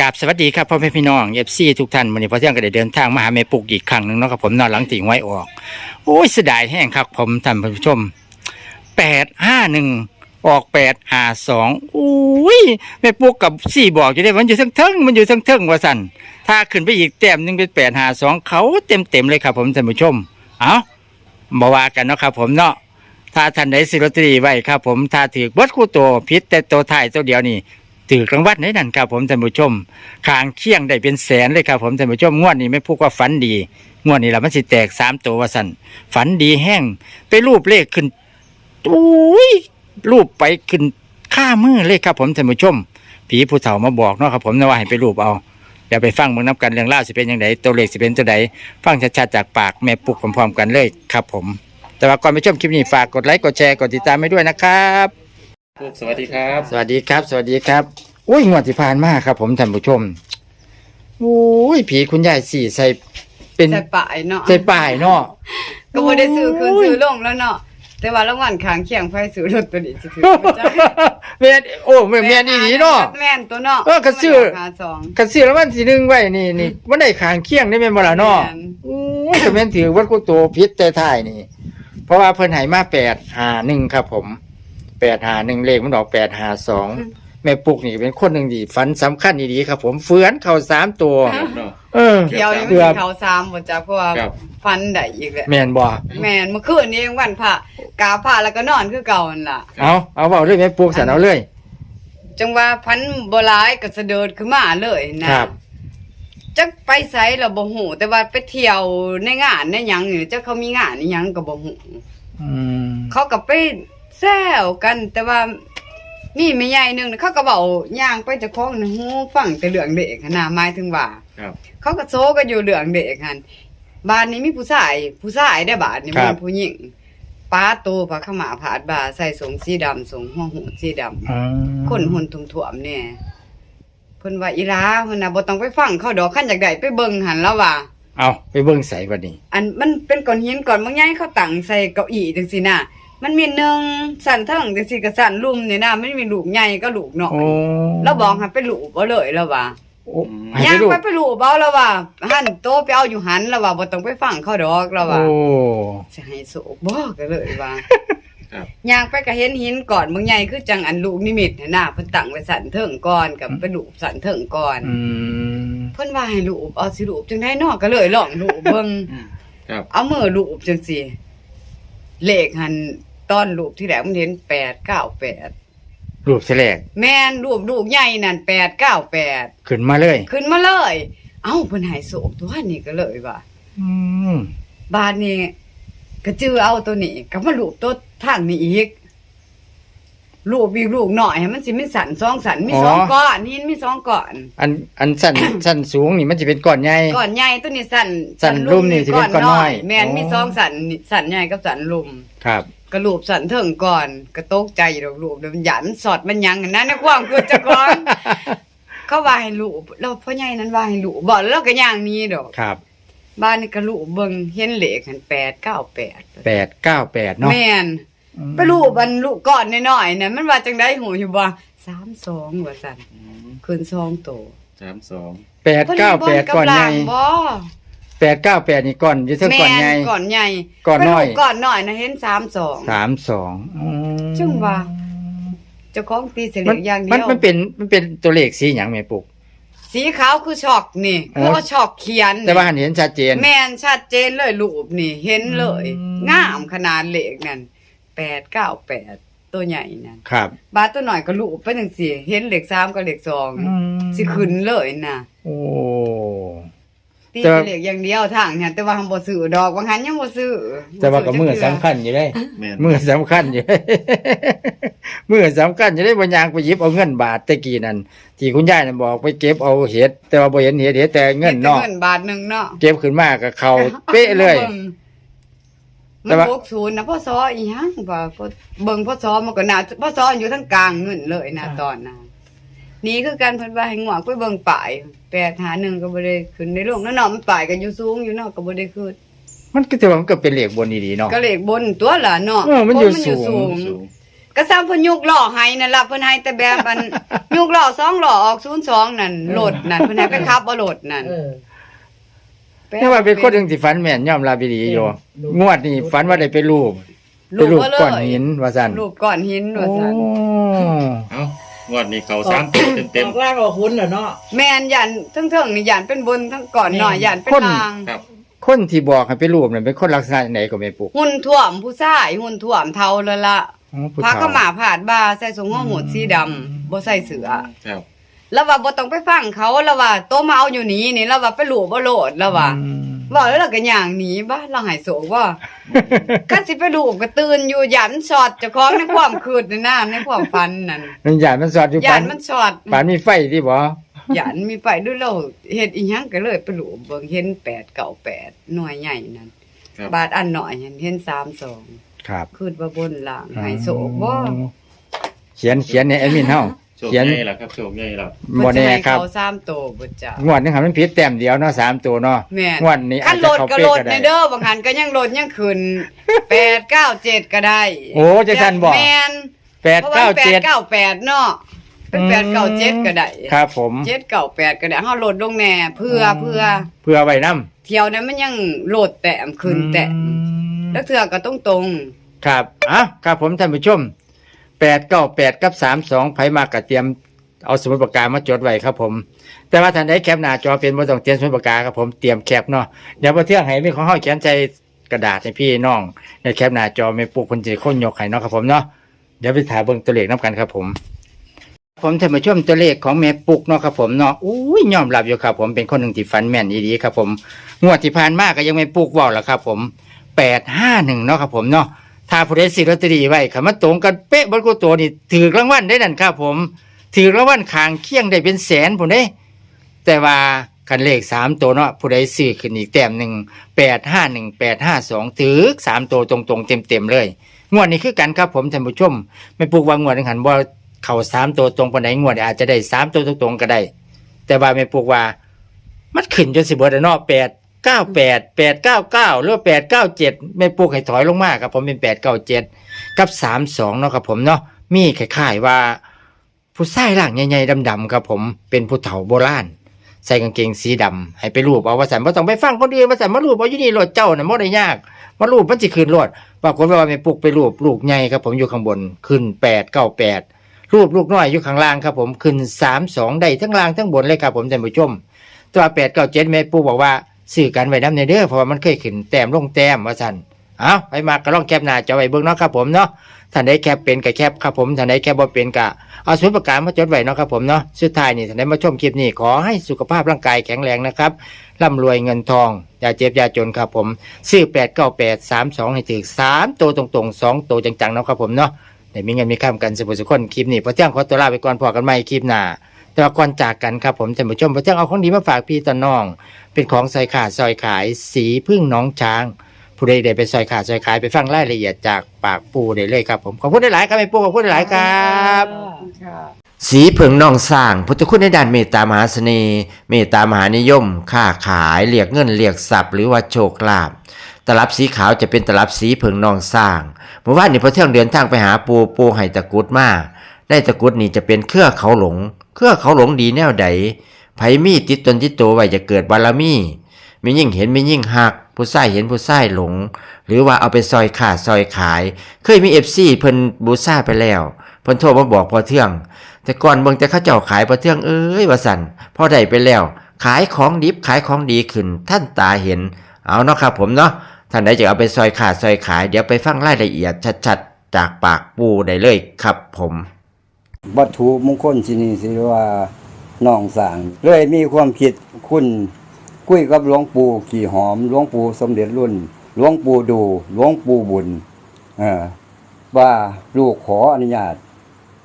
กราบสวัสดีครับพ่อแม่พี่น้องเอฟซีทุกท่านวันนี้พอเที่ยงก็ได้เดินทางมาหาแม่ปุกอีกครั้งหนึ่งเนาะครับผมนอนหลังติ่งไว้ออก โอ้ยเสียดายแห้งครับ ผมท่านผู้ชมแปดห้าหนึ่งออกแปดห้าสองอุ้ยแม่ปุกกับสี่บอกอยู่ได้มันอยู่ทั้งเทิงมันอยู่ทั้งเทิงว่าสันถ้าขึ้นไปอีกแต้มหนึงเป็นแปดห้าสองเขาเต็มเต็มเลยครับ ผมท่านผู้ชม เอามาว่ากันเนาะครับ ผมเนาะถ้าท่านใดซื้อลอตเตอรี่ไว้ครับ ผมถ้าถือเบดคู่ตัวพิษแต่ตัวไทยตัวเดียวนี่ ถือกลางวัดในนั่นครับผมท่านผู้ชมคางเคียงได้เป็นแสนเลยครับผมท่านผู้ชมงวดนี้ไม่พูดว่าฝันดีงวดนี้ละมันสิแตกสามตัวว่าสันฝันดีแห้งไปรูปเลขขึ้นอุ้ยรูปไปขึ้นข้ามือเลยครับผมท่านผู้ชม ผีผู้เฒ่ามาบอกเนาะครับผมนะว่าให้ไปรูปเอาเดี๋ยวไปฟังเมืองนับกันเรื่องเล่าสิเป็นยังไงตัวเลขสิเป็นตัวใดฟังชัดๆจากปากแม่ปุกพร้อมๆกันเลยครับผม แต่ว่าก่อนไปชมคลิปนี้ฝากกดไลค์กดแชร์กดติดตามให้ด้วยนะครับ ปุ๊กสวัสดีครับ สวัสดีครับ สวัสดีครับอุ้ยงวดที่ผ่านมาครับ ผมท่านผู้ชมอุ้ยผีคุณยายสี่ใส่เป็นใส่ป่ายเนาะใส่ป้ายเนาะก็บ่ได้ซื้อคืนโอ้ยซื้อลงแล้วเนาะแต่ว่ารางวัลข้างเคียงไฟซื้อรถตัวนี้สิถือบ่จ้ะแม่นโอ้แม่นแม่นอีหลีเนาะแม่นตัวเนาะเออก็ซื้อหาสองกันเสียแล้ววันที่หนึ่งไว้นี่นี่มันได้ขางเคียงได้แม่นบ่ล่ะเนาะแม่นอุ้ยก็แม่นถือวัดกูโตพิษแต่ท้ายนี่ เพราะว่าเพิ่นให้มา851ครับผม 851เลขมันออก852แม่ปุกนี่เป็นคนหนึ่งดีฝันสำคัญดีๆครับ ผมเฟือนเข้าสามตัวครับเนาะ เออ เดี๋ยวนี้มันเกือบสิเข้าสามบ่จ้ะเพราะว่าครับ ฟันได้อีกแล้วแม่นบ่แม่นเมื่อคืนนี้วันพระกาพระแล้วก็นอนคือเก่านั่นล่ะ เอาเอาเบาเลยแม่ปลูกสันเอาเลย จังว่าพันบ่หลายก็เสดิร์ดขึ้นมาเลยนะครับ จักไปไสแล้วบ่ฮู้แต่ว่าไปเที่ยวในงานในหยังนี่จักเขามีงานอีหยังก็บ่ฮู้อืมเขาก็ไป แซวกันแต่ว่ามีแม่ใหญ่หนึงน่ะเขาก็เว้าย่างไปเจะคล้าของหูฟังแต่เรื่องเด็กหั้นน่ะหมายถึงว่าครับ เขาก็โซกันอยู่เรื่องเด็กหันบ้านนี้มีผู้ชาย ผู้ชายได้บ้านนี้มีผู้หญิงป้าโตพระขาวหมาผาดบาใส่สงสีดำสงหัวหูสีดำอืมคนหุ่นทุ่มๆเนี่ยเพิ่นว่าอีหลาเพิ่นน่ะบ่ต้องไปฟังเขาดอกคันอยากได้ไปเบิ่งหันแล้วว่าเอาไปเบิ่งใส่บัดนี้ อันมันเป็นก้อนหินก้อนบางใหญ่เขาตั้งใส่เก้าอี้จังซี่น่ะ มันมีหนึ่งสั่นเทิงจังซี่ก็สั่นลุ่มนี่นะมันมีลูกใหญ่ก็ลูกน้อโอ้ยแล้วบอกให้ไปลูกบ่เลยแล้วว่าโอ้ให้ย่างลูกไปไปลูกเบาแล้วว่าหั่นโตไปเอาอยู่หันแล้วว่าบ่ต้องไปฟังเขาดอกแล้วว่า โอ้สิให้โศกบ่ก็เลยว่าครับ ย่างไปก็เห็นหินก่อนบางใหญ่คือจังอันลูกนิมิตน่ะนะเพิ่นตั้งไว้สั่นเทิงก่อนกับไปลูกสั่นเทิงก่อน อืม เพิ่นว่าให้ลูกเอาสิลูกจังได๋เนาะก็เลยลองลูกเบิ่งครับ เอามือลูกจังซี่เลขหัน ตอนลูกที่แรกมันเห็น898รูปแสลกแม่นรูปลูกใหญ่นั่น898ขึ้นมาเลย ขึ้นมาเลย เอ้าเพิ่นให้โศกตัวนี้ก็เลยว่าอืมบาดนี้ก็จื้อเอาตัวนี้ก็มาลูบตัวทางนี้อีกลูบอีกลูกหน่อยให้มันสิมีสันสองสันมีสองก้อนหินมีสองก้อน อันอันสั้น สั้นสูงนี่มันจะเป็นก้อนใหญ่ก้อนใหญ่ตัวนี้สันสันลุ่มนี่สิเป็นก้อนน้อย แม่นมีอ๋อสองสันนี่สันใหญ่กับสันลุ่มครับ กระลูบสันเถิงก่อนก็ตกใจดอกลูบเดี๋ยวมันหยันสอดมันหยังกันนะในความคือเจะก่อนเขาว่าให้ลูบแล้วพ่อใหญ่นั้นว่าให้ลูบบอกแล้วเราก็ย่างหนี้ดอกครับ บ้านนี่ก็ลูบเบิ่งเห็นเลขหัน898แปดเก้าแปดเนาะแม่นไปรูปมันลูกก่อนน้อยๆนะมันว่าจังได้หูอยู่บ่สามสองว่าสั่นคืนสองโตสามสองแปดเก้าแปดก้อนใหญ่บ่ แปดเก้าแปดนี่ก้อนอยู่เท่าก้อนใหญ่แม่ก่อนใหญ่ก่อนน้อยไปรูปก่อนน้อยนะเห็นสามสองสามสองอืมจึงว่าเจ้าของตีเสลีมันยอย่างเดีมันยวมันเป็นมันเป็นตัวเลขสีหยังแม่ปลูกสีขาวคือช็อกนี่อ๋อคือเอาช็อกเขียนแต่ว่าหันเห็นชัดเจน แม่นชัดเจนเลยรูปนี่ เห็นเลยอืม งามขนาดเลขนั่นแปดเก้าแปดตัวใหญ่นั่นครับบาทตัวหน่อยก็รูปไปจังซี่ เห็นเลขสามกับเลขสองสิขึ้นเลยนะโอ้ ตีแต่ว่าเสียกอย่างเดียวทางเนี่ยแต่ว่าหังบ่ซื้อดอกบางหันยังบ่ซื้อแต่ว่าก็มือสำคัญอยู่ได้ แม่นมือสำคัญอยู่ มือสำคัญอยู่ได้บางอย่างไปหยิบเอาเงินบาทตะกี้นั่นที่คุณยายน่ะบอกไปเก็บเอาเห็ดแต่ว่าบ่เห็นเห็ดเห็ดแต่เงินเนาะเงินบาทหนึงเนาะเก็บขึ้นมาก็เข้าเป๊ะเลย แต่มันว่าบกศูนย์นะพ่อซออีหยังว่าพ่อเบิ่งพ่อซอมันก็น่าพ่อซออยู่ทั้งกลางเงินเลยนะตอนนั้น นี่คือการเพิ่นว่าให้งวกไปเบิ่งป่าย8หา1ก็บ่ได้ขึ้นในโลกนั่นเนาะมันป่ายก็อยู่สูงอยู่เนาะก็บ่ได้ขึ้นมันก็ถือว่ามันก็เป็นเลขบนดีๆเนาะก็เลขบนตัวล่ะเนาะเออมันอยู่เพราะสูงสูงก็ซ้ำเพิ่นยุกล้อให้นั่นล่ะเพิ่นให้แต่แบบอันยุกล้อสองล้อออก02นั่นรถนั่นเพิ่นให้ไปขับเอารถนั่นเออนี่ว่าเป็นคนหนึ่งที่ฝันแม่นยอมรับดีอยู่รูปงวดนี้ฝันว่าได้ไปรูปไปรูรูปปบ่เลยก้อนหินว่าซั่นรูปก้อนหินว่าซั่นโอ้เอ้า งวดนี้เขาสามตัวเต็มออกล่างออกหุ้นเหรอเนาะแม่นยันทั้งเทิงนี่ยันเป็นบนทั้งก่อนหน่อยยันเป็นลางๆครับ คนที่บอกให้ไปรูปนั่นเป็นคนลักษณะไหนก็ไม่ปลุกหุ่นท่วมผู้ชายหุ่นท่วมเทาและละอ๋อผู้พาเฒ่เข้ามาผาดบาใส่สูงหัวหมดสีดำบ่ใส่เสือ ครับ แล้วว่าบ่ต้องไปฟังเขาแล้วว่าโตมาเอาอยู่นี้นี่แล้วว่าไปหลูบ่โลดแล้วว่าอืม ว่าแล้วเราก็ย่างหนีบ้าเราหายโศกว่าคันสิไปลูกก็ตื่นอยู่ยันสอดเจ้าของในความคืดในน้ำในความฝันนั่นมันหยาดมันสอดอยู่ยัปานนมันสอดปานมีไฟที่บ่ยันมีไฟด้วยเราเฮ็ดอีหยังก็เลยไปลูกเบิ่งเห็น8 9 8หน่วยใหญ่นั่นครับ บาทอันหน่อยเห็นเห็น3 2ครับคืดว่าบนล่างหายโศกบ่เขียนเขียนในแอดมินเฮา โชคเขียนใหญ่ล่ะครับโชคใหญ่ล่ะบ่แน่ครับเขาสามโตบ่จ้ะงวดนึงหันมันผิดแต้มเดียวเนาะสามตัวเนาะแม่นงวดนี้อาคัจนจะโหลดเข้าก็เป๊ะโหลดก็ในได้เด้อบางหันก็ยังโหลดยังขึ้น8 9 7ก็ได้ โอ้จังซั่นบ่แม่นแปดเพราะเก้าว่าเจ็ด8 9 8เนาะเป็นอืม8 9 7ก็ได้ครับ ผม7 9 8ก็ได้เฮาโหลดลงแน่เพื่อเพื่อเพื่อไว้นํเที่ยวนั้นมันยังโหลดแต้มขึ้นแต้มแล้วเทื่อก็ต้องตรงครับอะครับผมท่านผู้ชม แปดเก้าแปดกับสามสองไผมากระเตรียมเอาสมุดปากกามาจดไว้ครับผม แต่ว่าท่านได้แคปหน้าจอเป็นบ่ต้องเตรียมสมุดปากกาครับผมเตรียมแคปเนาะเดี๋ยวพอเที่ยงให้มีของเฮาเขียนใจกระดาษให้พี่น้องในแคปหน้าจอไม่ปลูกคนจะคนยกให้เนาะครับผมเนาะเดี๋ยวไปถ่ายเบิ่งตัวเลขนํกันครับผม ผมท่านผู้ชมตัวเลขของแม่ปุกเนาะครับผมเนาะอุ้ยยอมรับอยู่ครับผมเป็นคนหนึ่งที่ฝันแม่นดีๆครับผมงวดที่ผ่านมาก็ยังไม่ปุกเว้าล่ะครับผมแปดห้าหนึ่งเนาะครับผมเนาะ ผู้ใดซื้อลอตเตอรี่ไว้คำว่าตรงกันเป๊ะบนกูตัวนี่ถือรางวัลได้นั่นครับผม ถือรางวัลขางเคียงได้เป็นแสนผมได้ แต่ว่าคันเลขสามตัวเนาะผู้ใดซื้อขึ้นอีกแต้มหนึ่งแปดห้าหนึ่งแปดห้าสองถือสามตัวตรงๆเต็มๆเลยงวดนี้คือกันครับผมท่านผู้ชมไม่ปลูกวางงวดนึงหันว่าเข่าสามตัวตรงปนไหนงวดอาจจะได้สามตัวตรงๆก็ได้ แต่ว่าไม่ปลูกว่ามันขึ้นจนสิบเบิดแล้วเนาะแปด เก้าแปดแปดเก้าเก้าหรือว่าแปดเก้าเจ็ดไม่ปลูกให้ถอยลงมากครับผมเป็นแปดเก้าเจ็ดกับสามสองเนาะครับผมเนาะมีคล้ายๆว่า ผู้ชายร่างใหญ่ๆดำๆครับผมเป็นผู้เฒ่าโบราณใส่กางเกงสีดำให้ไปรูปเอาว่าสันว่าต้องไปฟังคนอื่นว่าสันมารูปเอาอยู่นี่โหลดเจ้าน่ะบ่ได้ยากมารูปมันสิขึ้นโหลดปรากฏว่าไม่ปลูกไปรูปลูกใหญ่ครับ ผมอยู่ข้างบนขึ้นแปดเก้าแปดรูปลูกน้อยอยู่ข้างล่างครับ ผมขึ้นสามสองได้ทั้งล่างทั้งบนเลยครับ ผมท่านผู้ชม ตัวแปดเก้าเจ็ดแม่ปูบอกว่า ซื้อกันไว้น้ำในเด้อเพราะว่ามันเคยขึ้นแต้มลงแต้มว่าสั่นเอาไปมาก็ลองแคปหน้าจอไว้เบิ่งเนาะครับผมเนาะท่านใดแคปเป็นก็แคปครับผมท่านใดแคปบ่เป็นก็เอาสุดปากกามาจดไว้เนาะครับผมเนาะสุดท้ายนี่ท่านใดมาชมคลิปนี้ขอให้สุขภาพร่างกายแข็งแรงนะครับร่ำรวยเงินทองอย่าเจ็บอย่าจนครับผมซื้อแปดเก้าแปดสามสองให้ถึงสามตัวตรงๆสองตัวจังๆเนาะครับผมเนาะได้มีเงินมีข้ามกันสุขสุขคนคลิปนี้พอเที่ยงขอตัวลาไปก่อนพอกันใหม่คลิปหน้า แต่ว่าก่อนจากกันครับผมท่านผู้ชมพระเจ้าเอาของดีมาฝากพี่ตอนน้อง เป็นของซอยขาดซอยขายสีพึ่งน้องช้าง ผู้ใดได้ไปซอยขาดซอยขายไปฟังรายละเอียดจากปากปูได้เลยครับผมขอบคุณหลายๆครับไอ้ปูขอบคุณหลายๆครับ สีเผิงนองสร้างพุทธคุณในด้านเมตตามหาเสน่ห์เมตตามหานิยม ค้าขายเรียกเงินเรียกทรัพย์หรือว่าโชคลาภตลับสีขาวจะเป็นตลับสีเผิงนองสร้างเมื่อวานนี้พอเที่ยงเดินทางไปหาปูปูไห้ตะกรุดมา ได้ตะกุดนี่จะเป็นเครือเขาหลง เครือเขาหลงดีแนวใดไผมีติดตนติดตัวไว้จะเกิดบารมีมียิ่งเห็นมียิ่งหัก ผู้ใส่เห็นผู้ใส่หลง หรือว่าเอาไปซอยขาดซอยขาย เคยมีเอฟซีเพิ่นบูซ่าไปแล้วเพิ่นโทรมาบอกพอเที่ยงแต่ก่อนเบิ่งแต่เขาเจ้าขายประเทืองเอ้ยว่าสันพอได้ไปแล้ว ขายของดิบขายของดีขึ้น ท่านตาเห็น เอาเนาะครับผมเนาะท่านใดจะเอาไปซอยขาดซอยขาย เดี๋ยวไปฟังรายละเอียดชัดๆ จากปากปูได้เลยครับผม วัตถุมงคลที่นี่สิว่าน้องสางเลยมีความคิดคุณคุยกับหลวงปู่ขี่หอมหลวงปู่สมเด็จรุ่นหลวงปู่ดูหลวงปู่บุญออว่าลูกขออนุญาต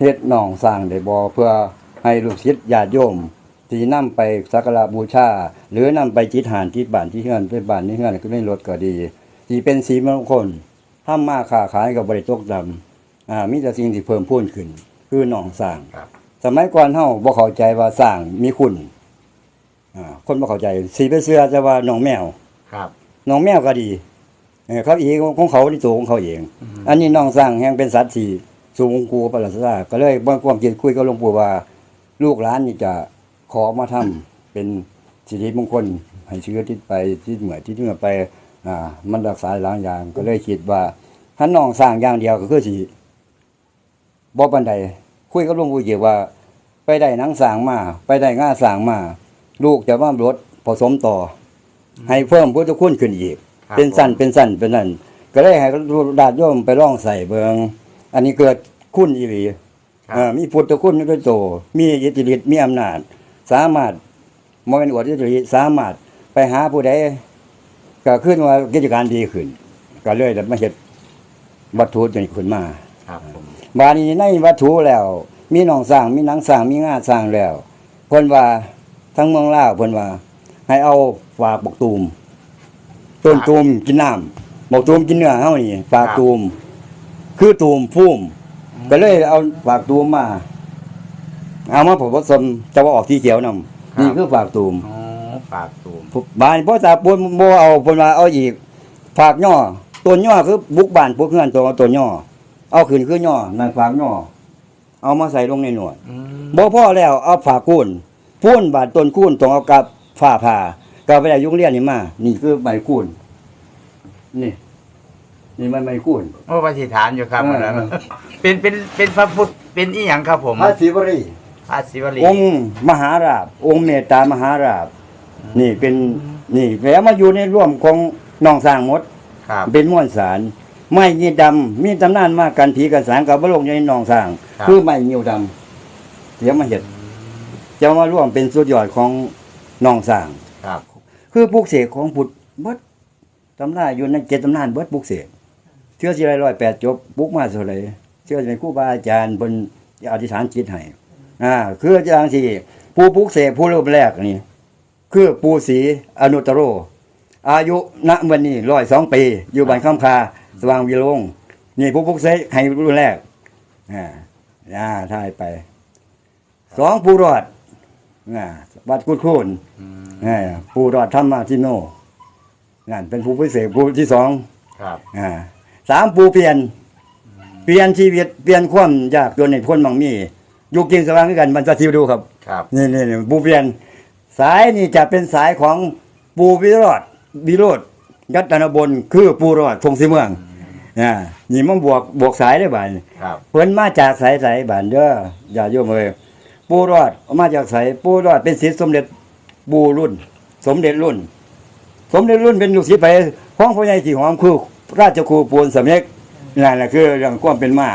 เฮ็ดน้องสร้างได้บ่เพื่อให้ลูกศิษย์ญาติโยมที่นำไปสักการะบูชา หรือนำไปจิตหานที่บ้านที่เฮือนไปบ้านที่เฮือนก็ไม่ลดก็ดีที่เป็นสีมงคลทำมาค้าขายกับบริตกดำอ่ามีแต่สิ่งที่เพิ่มพูนขึ้น คือหนองสร้างสมัยก่อนเฮาบ่เข้าใจว่าสร้างมีคุณอ่าคนบ่เข้าใจสีไปเสื้อจะว่าหนองแมวครับหนองแมวก็ดีเออเขาเองของเขาที่ตัวของเขาเอง อันนี้หนองสร้างแห่งเป็นสัตว์ที่สูงครูประหลัดราก็เลยบ่ความคิดคุยกับหลวงปู่ว่า ลูกหลานนี่จะขอมาทำเป็นสิริมงคลให้เชื้อทิศไปทิศเหนือทิศเหนือไป อ่า มันรักษาหลายอย่างก็เลยคิดว่าถ้าน้องสร้างอย่างเดียวก็คือสิ บ่ปานใดคุยกับหลวงปู่เกี่ยวว่า ไปได้หนังสร้างมา ไปได้ง่าสร้างมา ลูกจะว่ารถผสมต่ออให้เพิ่มพุทธคุณขึ้นอีก ครับ เป็นสั้นเป็นสั้นเป็นนั่นก็เลยให้ดาดโยมไปลองใส่เบิงอันนี้เกิดคุณอีหลีครับ เอ่อมีพุทธคุณด้วยโต มีอิทธิฤทธิ์มีอำนาจ สามารถมเป็นอวดอิทธิฤทธิ์สามารถไปหาผู้ใดก็ขึ้นว่ากิจการดีขึ้น ก็เลยได้มาเฮ็ดวัตถุจนขึ้นมา ครับผมบาดนี้ในวัตถุแล้ว มีหนองสร้างมีหนังสร้างมีงาสร้างแล้วเพิ่นว่าทั้งเมืองลาวเพิ่นว่า ให้เอาฝากบกตูมต้นตูมกินน้ำบกตูมกินเนื้อเฮานี่ฝากตูม คือตูมพุ่มก็เลยเอาฝากตูมมา เอามาผสมจะว่าออกที่เขียวนำนี่คือฝากตูมอ๋อฝากตูมบ้านพ่อตาปูนบ่เอาเพิ่นว่าเอาอีกฝากย่อต้นย่อคือบุกบ้านพวกเฮือนตัวต้นย่อ เอาขึ้นคือย่อนั่นฝากย่อเอามาใส่ลงในหนวดอืมบ่พอแล้วเอาฝากคูนพูนบาดต้นคูนต้องเอากับฝ้าผ่าก็ไปได้ยุงเรียนนี่มา นี่คือใบคูนนี่ นี่มันใบคูนโอ้ปฏิฐานอยู่ครับเอออันนั้นเป็นเป็นเป็นพระพุทธเป็นอีหยังครับผมพระศิวรีพระศิวลีองค์มหาราบ องค์เมตตามหาราบ นี่เป็นนี่แล้วมาอยู่ในร่วมของน้องสร้างหมดครับเป็นม้วนสาร ไม้ยีดำมีตำนานมากกันผีกันสางกับบลงในหนองสร้าง ครับ คือไม้ยิวดำเดี๋ยวมาเห็ดจะมาร่วมเป็นสุดยอดของหนองสร้าง ครับคือปลูกเสกของพุทธเบิดตำราอยู่ในเจ็ดตำนานเบิดปลูกเสกเชื่อสิไรร้อยแปดจบปลูกมาเท่าไหรเชื่อจะเป็นครูบาอาจารย์บนอธิษฐานจิตให้อ่าคืออาจารย์ที่ผู้ปลูกเสกผู้รูปแรกนี่คือปูศรีอนุตตโร อายุณวันนี้ร้อยสองปี อยู่บ้านคำคา สว่างวิโรงนี่ผู้ปลุกเสกให้รุ่นแรกอ่าอ่าทายไป สองผู้รอดอ่าวัดกุดคูนอืมอ่าผู้รอดธรรมาทิโนนั่นเป็นผู้พิเศษผู้ที่สองครับอ่าสามผู้เปลี่ยน เปลี่ยนชีวิตเปลี่ยนความยากจนในพ้นมังมีอยู่กินสว่างด้วยกันมันจะทิวดูครับ ครับนี่นี่นี่ปูเปลี่ยน สายนี่จะเป็นสายของปูวิโรธวิโรธ ยัตนบนคือปูรอดพงศิเมืองอ่านี่มันบวกบวกสายได้บ่านครับเพิ่นมาจากสายสายบ้านเด้ออย่าโยมเอ้ยปูรอดมาจากสายปูรอดเป็นศิษย์สมเด็จปูรุ่น สมเด็จรุ่น สมเด็จรุ่นเป็นลูกศิษย์ไปของพ่อใหญ่ที่หอมคือราชครูปูนสำเร็จนั่นแหละคือเรื่องความเป็นมา